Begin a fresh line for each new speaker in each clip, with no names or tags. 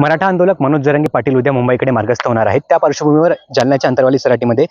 मराठा आंदोलक मनोज जरंगे पाटील उद्या मुंबईकडे मार्गस्थ होणार आहेत. त्या पार्श्वभूमीवर जालन्याच्या अंतरवाली सराटीमध्ये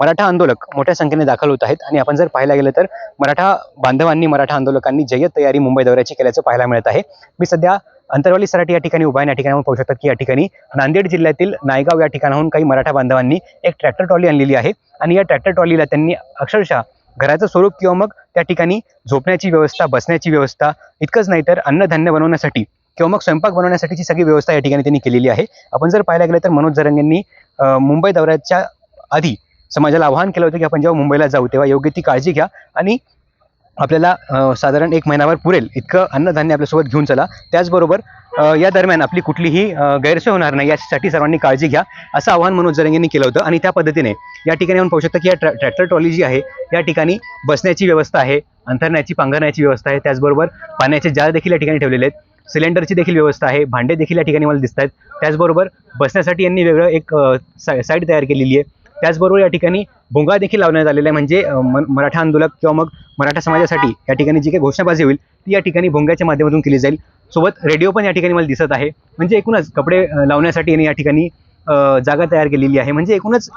मराठा आंदोलक मोठ्या संख्येने दाखल होत आहेत. आणि आपण जर पाहायला गेलं तर मराठा बांधवांनी मराठा आंदोलकांनी जय्यत तयारी मुंबई दौऱ्याची केल्याचं पाहायला मिळत आहे. मी सध्या अंतरवाली सराटी या ठिकाणी उभा या ठिकाणी पाहू शकतात की या ठिकाणी नांदेड जिल्ह्यातील नायगाव या ठिकाणाहून काही मराठा बांधवांनी एक ट्रॅक्टर ट्रॉली आणलेली आहे. आणि या ट्रॅक्टर ट्रॉलीला त्यांनी अक्षरशः घराचं स्वरूप किंवा मग त्या ठिकाणी झोपण्याची व्यवस्था बसण्याची व्यवस्था इतकंच नाही तर अन्नधान्य बनवण्यासाठी किंवा मग स्वयंपाक बनवण्यासाठीची सगळी व्यवस्था या ठिकाणी त्यांनी केलेली आहे. आपण जर पाहायला गेलं तर मनोज जरंगेंनी मुंबई दौऱ्याच्या आधी समाजाला आवाहन केलं होतं की आपण जेव्हा मुंबईला जाऊ तेव्हा योग्य ती काळजी घ्या आणि आपल्याला साधारण एक महिनाभर पुरेल. इतकं अन्नधान्य आपल्यासोबत घेऊन चला. त्याचबरोबर या दरम्यान आपली कुठलीही गैरसोय होणार नाही यासाठी सर्वांनी काळजी घ्या असं आवाहन मनोज जरंगेंनी केलं होतं. आणि त्या पद्धतीने या ठिकाणी आपण पाहू शकता की या ट्रॅ ट्रॅक्टर ट्रॉली जी आहे या ठिकाणी बसण्याची व्यवस्था आहे अंथरण्याची पांघरण्याची व्यवस्था आहे. त्याचबरोबर पाण्याचे जार देखील या ठिकाणी ठेवलेले आहेत. सिलेंडरची देखील व्यवस्था आहे. भांडे देखील या ठिकाणी मला दिसत आहेत त्याचबरोबर बसण्यासाठी यांनी वेगळं एक सा साईड तयार केलेली आहे. त्याचबरोबर या ठिकाणी भोंगा देखील लावण्यात आलेला आहे. म्हणजे म- मराठा आंदोलक किंवा मग मराठा समाजासाठी या ठिकाणी जी काही घोषणाबाजी होईल ती या ठिकाणी भोंग्याच्या माध्यमातून केली जाईल. सोबत रेडिओ पण या ठिकाणी मला दिसत आहे. म्हणजे एकूणच कपडे लावण्यासाठी यांनी या ठिकाणी जागा तयार केलेली आहे. म्हणजे एकूणच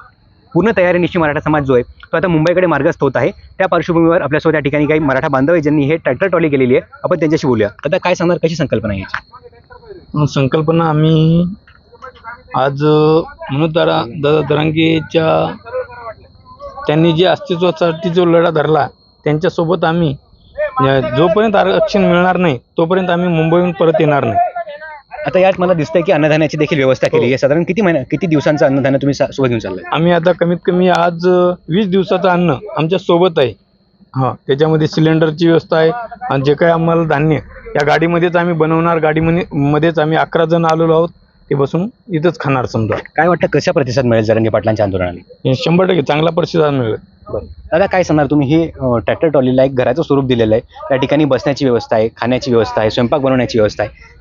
पूर्ण तयारीनिशी मराठा समाज जो आहे तो आता मुंबईकडे मार्गस्थ होत आहे. त्या पार्श्वभूमीवर आपल्यासोबत या ठिकाणी काही मराठा बांधव आहे ज्यांनी हे ट्रॅक्टर ट्रॉली केलेली आहे. आपण त्यांच्याशी बोलूया. आता काय सांगणार कशी संकल्पना आहे
संकल्पना आम्ही आज म्हणून दरा दादा दरांगेच्या त्यांनी जे अस्तित्वासाठी जो लढा धरला त्यांच्यासोबत आम्ही जोपर्यंत आरक्षण मिळणार नाही तोपर्यंत आम्ही मुंबईहून परत येणार नाही.
आता यात मला दिसतंय की अन्नधान्याची देखील व्यवस्था केली आहे. साधारण किती महिना किती दिवसांचं अन्नधान्य तुम्ही सा- सोबत घेऊन चाललंय?
आम्ही आता कमीत कमी आज अ, वीस दिवसाचं अन्न आमच्यासोबत आहे. हां त्याच्यामध्ये सिलेंडरची व्यवस्था आहे आणि जे काही आम्हाला धान्य या गाडीमध्येच आम्ही बनवणार गाडीमध्ये मध्येच आम्ही अकरा जण आलेलो आहोत ते बसून इथंच खाणार समजा.
काय वाटतं कशा प्रतिसाद मिळेल जरंगे पाटलांच्या आंदोलनाला
हे शंभर टक्के चांगला प्रतिसाद मिळेल.
दादा काय सांगणार तुम्ही? हे ट्रॅक्टर ट्रॉलीला एक घराचं स्वरूप दिलेलं आहे. त्या ठिकाणी बसण्याची व्यवस्था आहे खाण्याची व्यवस्था आहे स्वयंपाक बनवण्याची व्यवस्था आहे.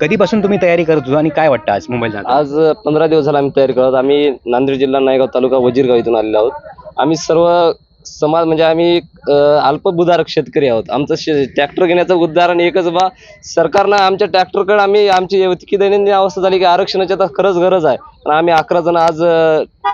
कधीपासून तुम्ही तयारी करत होता आणि काय वाटतं आज मुंबईला जाताना?
आज पंधरा दिवस झाला आम्ही तयारी करत आम्ही नांदेड जिल्हा नायगाव तालुका वजीरगाव इथून आलेलो आहोत आम्ही सर्व समाज म्हणजे आम्ही अल्पभूधारक शेतकरी आहोत. आमचं शे ट्रॅक्टर घेण्याचं उदाहरण एकच बा सरकारनं आमच्या ट्रॅक्टरकडे आम्ही आमची इतकी दैनंदिन अवस्था झाली की आरक्षणाची आता खरंच गरज आहे. पण आम्ही अकरा जण आज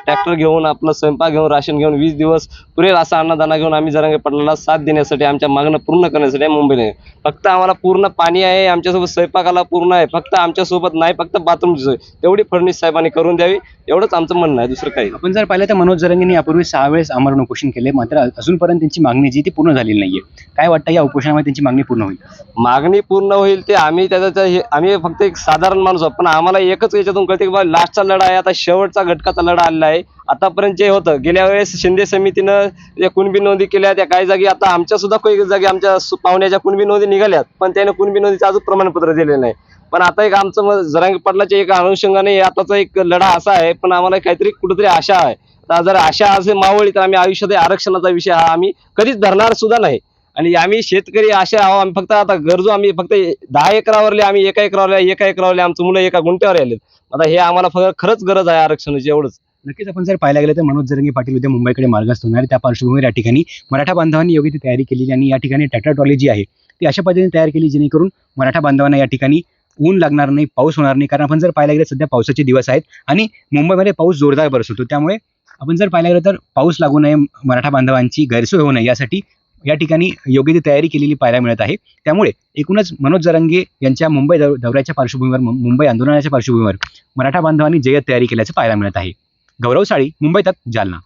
ट्रॅक्टर घेऊन आपलं स्वयंपाक घेऊन राशन घेऊन वीस दिवस पुरेल असा अन्नदाना घेऊन आम्ही जरांगे पाटलाला साथ देण्यासाठी आमच्या मागणं पूर्ण करण्यासाठी मुंबईला फक्त आम्हाला पूर्ण पाणी आहे आमच्यासोबत स्वयंपाकाला पूर्ण आहे. फक्त आमच्यासोबत नाही फक्त बाथरूमची सोय तेवढी फडणवीस साहेबांनी करून द्यावी एवढंच आमचं म्हणणं आहे. दुसरं काही
आपण जर पाहिलं तर मनोज जरंगेंनी यापूर्वी सहा वेळेस आमरण उपोषण केले. मात्र अजूनपर्यंत त्यांची मागणी जी ती पूर्ण झालेली नाहीये. काय वाटतं या उपोषणामुळे त्यांची मागणी पूर्ण होईल?
मागणी पूर्ण होईल ते आम्ही त्याचा हे- आम्ही फक्त एक साधारण माणूस आहोत. पण आम्हाला एकच याच्यातून कळते की बा लास्टचा लढा आहे. आता शेवटचा घटकाचा लढा आलेला आहे. आतापर्यंत जे होतं गेल्या वेळेस शिंदे समितीनं जे कुणबी नोंदी केल्या त्या काही जागी आता आमच्या सुद्धा काही जागी आमच्या सु- पाहुण्याच्या कुणबी नोंदी निघाल्यात. पण त्याने कुणबी नोंदीचं अजून प्रमाणपत्र दिलेलं नाही. पण आता एक आमचं मग जरांगी पाटलाच्या एक अनुषंगाने आताचा एक लढा असा आहे. पण आम्हाला काहीतरी कुठेतरी आशा आहे. जर अशा असे मावळी तर आम्ही आयुष्यात आरक्षणाचा विषय हा आम्ही कधीच धरणार सुद्धा नाही. आणि आम्ही शेतकरी असे आहो आम्ही फक्त आता गरजू आम्ही फक्त दहा एकरावरले आम्ही एका एकरावरले एका एकरावरले आमचं मुलं एका गुंट्यावर आले आता हे आम्हाला फक्त खरंच गरज आहे आरक्षणाची एवढंच.
नक्कीच आपण जर पाहायला गेलं तर मनोज जरंगी पाटील उद्या मुंबईकडे मार्गस्थ होणार त्या पार्श्वभूमीवर या ठिकाणी मराठा बांधवांनी योग्य ती तयारी केलेली आणि या ठिकाणी ट्रॅक्टर ट्रॉली जी आहे ती अशा पद्धतीने तयार केली जेणेकरून मराठा बांधवांना या ठिकाणी ऊन लागणार नाही पाऊस होणार नाही. कारण आपण जर पाहायला गेलं सध्या पावसाचे दिवस आहेत आणि मुंबईमध्ये पाऊस जोरदार बरसतो. त्यामुळे आपण जर पाहायला गेलं तर पाऊस लागू नये मराठा बांधवांची गैरसोय होऊ नये यासाठी या ठिकाणी योग्य ती तयारी केलेली पाहायला मिळत आहे. त्यामुळे एकूणच मनोज जरंगे यांच्या मुंबई दौ- दौऱ्याच्या पार्श्वभूमीवर मुंबई आंदोलनाच्या पार्श्वभूमीवर मराठा बांधवांनी जय्यत तयारी केल्याचं पाहायला मिळत आहे. गौरव साळी जालना.